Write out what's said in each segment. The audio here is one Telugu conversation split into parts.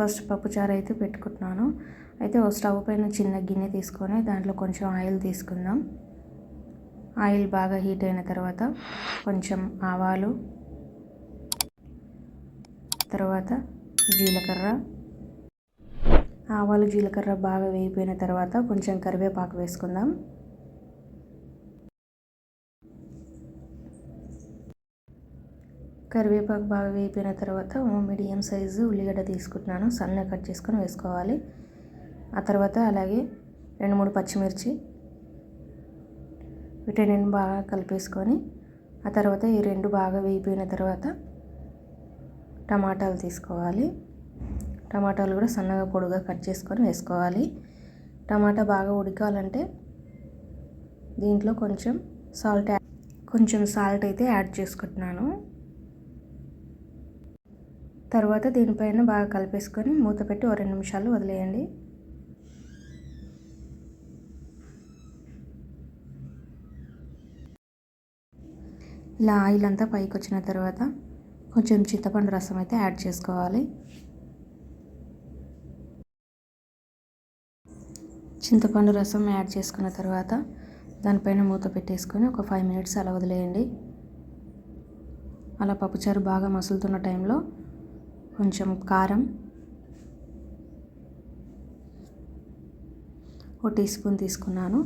ఫస్ట్ పప్పుచారు అయితే పెట్టుకుంటున్నాను. అయితే ఓ స్టవ్ పైన చిన్న గిన్నె తీసుకొని దాంట్లో కొంచెం ఆయిల్ తీసుకుందాం. ఆయిల్ బాగా హీట్ అయిన తర్వాత కొంచెం ఆవాలు తర్వాత జీలకర్ర. ఆవాలు జీలకర్ర బాగా వేగిపోయిన తర్వాత కొంచెం కరివేపాకు వేసుకుందాం. కరివేపాకు బాగా వేగిపోయిన తర్వాత మీడియం సైజు ఉల్లిగడ్డ తీసుకుంటున్నాను. సన్నగా కట్ చేసుకొని వేసుకోవాలి. ఆ తర్వాత అలాగే రెండు మూడు పచ్చిమిర్చి వీటిని బాగా కలిపేసుకొని ఆ తర్వాత ఈ రెండు బాగా వేగిపోయిన తర్వాత టమాటాలు తీసుకోవాలి. టమాటాలు కూడా సన్నగా పొడుగా కట్ చేసుకొని వేసుకోవాలి. టమాటా బాగా ఉడకాలంటే దీంట్లో కొంచెం సాల్ట్ కొంచెం సాల్ట్ అయితే యాడ్ చేసుకుంటున్నాను. తర్వాత దీనిపైన బాగా కలిపేసుకొని మూత పెట్టి ఓ రెండు నిమిషాలు వదిలేయండి. ఇలా ఆయిల్ అంతా పైకి వచ్చిన తర్వాత కొంచెం చింతపండు రసం అయితే యాడ్ చేసుకోవాలి. చింతపండు రసం యాడ్ చేసుకున్న తర్వాత దానిపైన మూత పెట్టేసుకొని ఒక ఫైవ్ మినిట్స్ అలా వదిలేయండి. అలా పప్పుచారు బాగా మసులుతున్న టైంలో కొంచెం కారం. ఒక టీ స్పూన్ తీసుకున్నాను.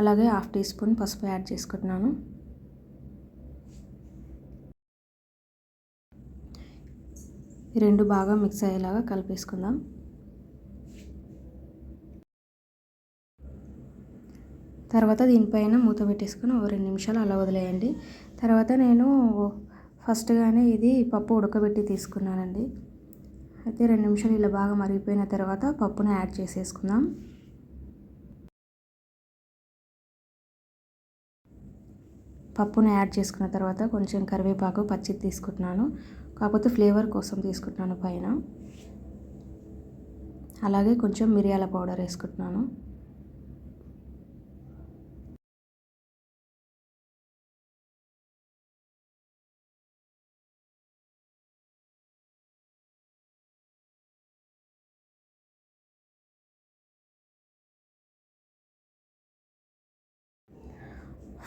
అలాగే హాఫ్ టీ స్పూన్ పసుపు యాడ్ చేసుకుంటున్నాను. రెండు బాగా మిక్స్ అయ్యేలాగా కలిపేసుకుందాం. తర్వాత దీనిపైన మూత పెట్టేసుకొని ఒక రెండు నిమిషాలు అలా వదిలేయండి. తర్వాత నేను ఫస్ట్గానే ఇది పప్పు ఉడకబెట్టి తీసుకున్నానండి. అయితే రెండు నిమిషాలు ఇలా బాగా మరిగిపోయిన తర్వాత పప్పును యాడ్ చేసేసుకుందాం. పప్పును యాడ్ చేసుకున్న తర్వాత కొంచెం కరివేపాకు పచ్చి తీసుకుంటున్నాను. కాకపోతే ఫ్లేవర్ కోసం తీసుకుంటున్నాను పైన. అలాగే కొంచెం మిరియాల పౌడర్ వేసుకుంటున్నాను.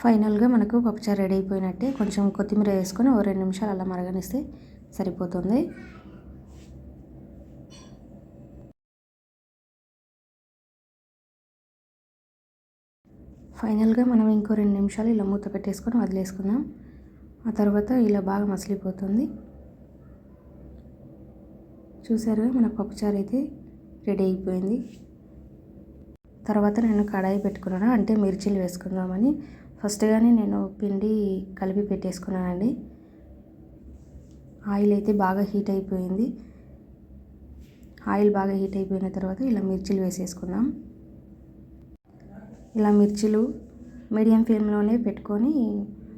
ఫైనల్గా మనకు పప్పుచారు రెడీ అయిపోయినట్టే కొంచెం కొత్తిమీర వేసుకొని ఓ రెండు నిమిషాలు అలా మరగనిస్తే సరిపోతుంది. ఫైనల్గా మనం ఇంకో రెండు నిమిషాలు ఇలా మూత పెట్టేసుకొని వదిలేసుకుందాం. ఆ తర్వాత ఇలా బాగా మసిలిపోతుంది. చూసారుగా మన పప్పుచారు అయితే రెడీ అయిపోయింది. తర్వాత నేను కడాయి పెట్టుకున్నాను? అంటే మిర్చిలు వేసుకుందామని. ఫస్ట్గానే నేను పిండి కలిపి పెట్టేసుకున్నానండి. ఆయిల్ అయితే బాగా హీట్ అయిపోయింది. ఆయిల్ బాగా హీట్ అయిపోయిన తర్వాత ఇలా మిర్చీలు వేసేసుకుందాం. ఇలా మిర్చీలు మీడియం ఫ్లేమ్లోనే పెట్టుకొని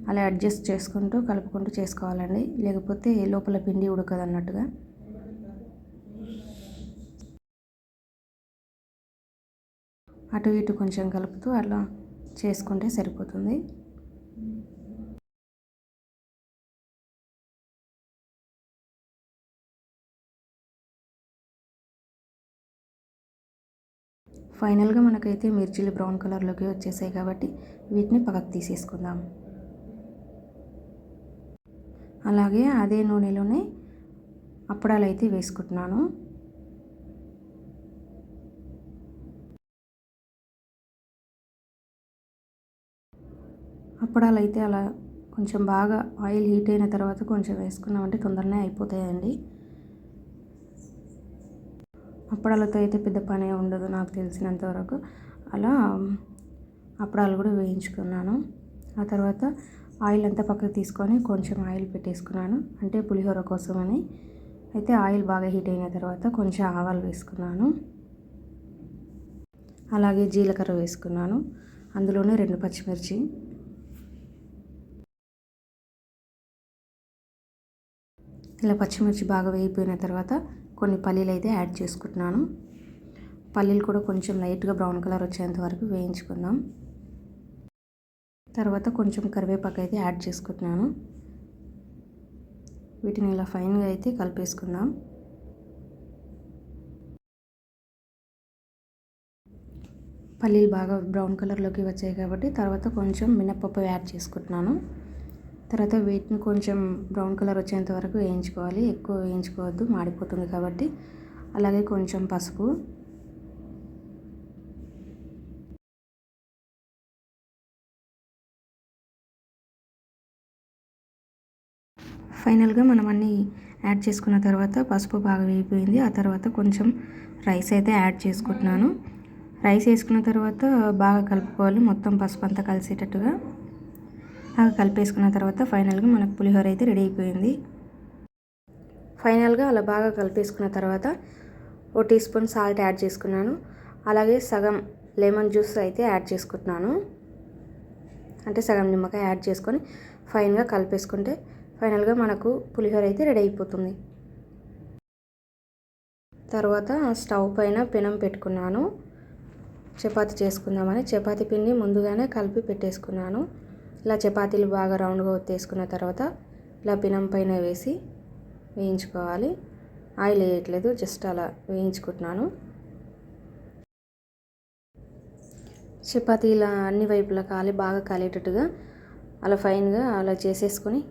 అలా అడ్జస్ట్ చేసుకుంటూ కలుపుకుంటూ చేసుకోవాలండి. లేకపోతే లోపల పిండి ఉడకదు అన్నట్టుగా అటు ఇటు కొంచెం కలుపుతూ అలా చేసుకుంటే సరిపోతుంది. ఫైనల్గా మనకైతే మిర్చీలు బ్రౌన్ కలర్లోకి వచ్చేసాయి కాబట్టి వీటిని పక్కకు తీసేసుకుందాం. అలాగే అదే నూనెలోనే అప్పడాలు అయితే వేసుకుంటున్నాను. అప్పడాలు అయితే అలా కొంచెం బాగా ఆయిల్ హీట్ అయిన తర్వాత కొంచెం వేసుకున్నామంటే తొందరనే అయిపోతాయండి. అప్పడాలతో అయితే పెద్ద పనే ఉండదు నాకు తెలిసినంత వరకు. అలా అప్పడాలు కూడా వేయించుకున్నాను. ఆ తర్వాత ఆయిల్ అంతా పక్కకు తీసుకొని కొంచెం ఆయిల్ పెట్టేసుకున్నాను. అంటే పులిహోర కోసమని. అయితే ఆయిల్ బాగా హీట్ అయిన తర్వాత కొంచెం ఆవాలు వేసుకున్నాను. అలాగే జీలకర్ర వేసుకున్నాను. అందులోనే రెండు పచ్చిమిర్చి. ఇలా పచ్చిమిర్చి బాగా వేగిపోయిన తర్వాత కొన్ని పల్లీలు అయితే యాడ్ చేసుకుంటున్నాను. పల్లీలు కూడా కొంచెం లైట్గా బ్రౌన్ కలర్ వచ్చేంత వరకు వేయించుకుందాం. తర్వాత కొంచెం కరివేపాకు అయితే యాడ్ చేసుకుంటున్నాను. వీటిని ఇలా ఫైన్గా అయితే కలిపేసుకుందాం. పల్లీలు బాగా బ్రౌన్ కలర్లోకి వచ్చాయి కాబట్టి తర్వాత కొంచెం మినప్పప్పు యాడ్ చేసుకుంటున్నాను. తర్వాత వీటిని కొంచెం బ్రౌన్ కలర్ వచ్చేంత వరకు వేయించుకోవాలి. ఎక్కువ వేయించుకోవద్దు మాడిపోతుంది కాబట్టి. అలాగే కొంచెం పసుపు. ఫైనల్గా మనం అన్నీ యాడ్ చేసుకున్న తర్వాత పసుపు బాగా వేగిపోయింది. ఆ తర్వాత కొంచెం రైస్ అయితే యాడ్ చేసుకుంటున్నాను. రైస్ వేసుకున్న తర్వాత బాగా కలుపుకోవాలి. మొత్తం పసుపు అంతా కలిసేటట్టుగా. బాగా కలిపేసుకున్న తర్వాత ఫైనల్గా మనకు పులిహోర అయితే రెడీ అయిపోయింది. ఫైనల్గా అలా బాగా కలిపేసుకున్న తర్వాత ఓ టీ స్పూన్ సాల్ట్ యాడ్ చేసుకున్నాను. అలాగే సగం లెమన్ జ్యూస్ అయితే యాడ్ చేసుకుంటున్నాను. అంటే సగం నిమ్మకాయ యాడ్ చేసుకొని ఫైన్గా కలిపేసుకుంటే ఫైనల్గా మనకు పులిహోర అయితే రెడీ అయిపోతుంది. తర్వాత స్టవ్ పైన పెనం పెట్టుకున్నాను. చపాతి చేసుకుందామని చపాతి పిండి ముందుగానే కలిపి పెట్టేసుకున్నాను. ఇలా చపాతీలు బాగా రౌండ్గా ఒత్తేసుకున్న తర్వాత ఇలా పినం పైన వేసి వేయించుకోవాలి. ఆయిల్ వేయట్లేదు జస్ట్ అలా వేయించుకుంటున్నాను. చపాతీ ఇలా అన్ని వైపులా కాలి బాగా కాలేటట్టుగా అలా ఫైన్గా అలా చేసేసుకొని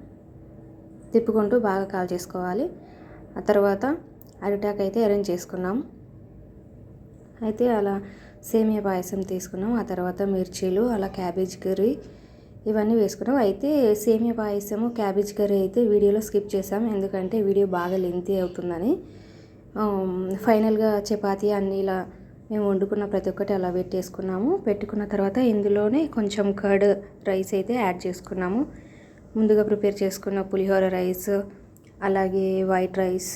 తిప్పుకుంటూ బాగా కాల్ చేసుకోవాలి. ఆ తర్వాత అరిటాక్ అయితే అరేంజ్ చేసుకున్నాం. అయితే అలా సేమియా పాయసం తీసుకున్నాం. ఆ తర్వాత మిర్చీలు అలా క్యాబేజ్ కర్రీ ఇవన్నీ వేసుకున్నాం. అయితే సేమియా పాయసము క్యాబేజ్ కర్రీ అయితే వీడియోలో స్కిప్ చేసాం ఎందుకంటే వీడియో బాగా లెంతీ అవుతుందని. ఫైనల్గా చపాతీ అన్నీ ఇలా మేము వండుకున్న ప్రతి ఒక్కటి అలా పెట్టేసుకున్నాము. పెట్టుకున్న తర్వాత ఇందులోనే కొంచెం కర్డ్ రైస్ అయితే యాడ్ చేసుకున్నాము. ముందుగా ప్రిపేర్ చేసుకున్న పులిహోర రైస్ అలాగే వైట్ రైస్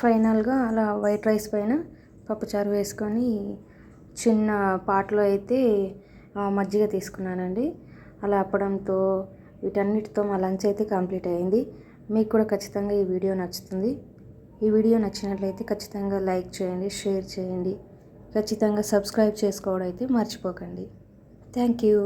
ఫైనల్గా అలా వైట్ రైస్ పైన పప్పుచారు వేసుకొని చిన్న పాటలో అయితే మజ్జిగ తీసుకున్నానండి. అలా అప్పడంతో వీటన్నిటితో మా లంచ్ అయితే కంప్లీట్ అయింది మీకు కూడా ఖచ్చితంగా ఈ వీడియో నచ్చుతుంది. ఈ వీడియో నచ్చినట్లయితే ఖచ్చితంగా లైక్ చేయండి షేర్ చేయండి. ఖచ్చితంగా సబ్స్క్రైబ్ చేసుకోవడం అయితే మర్చిపోకండి. Thank you.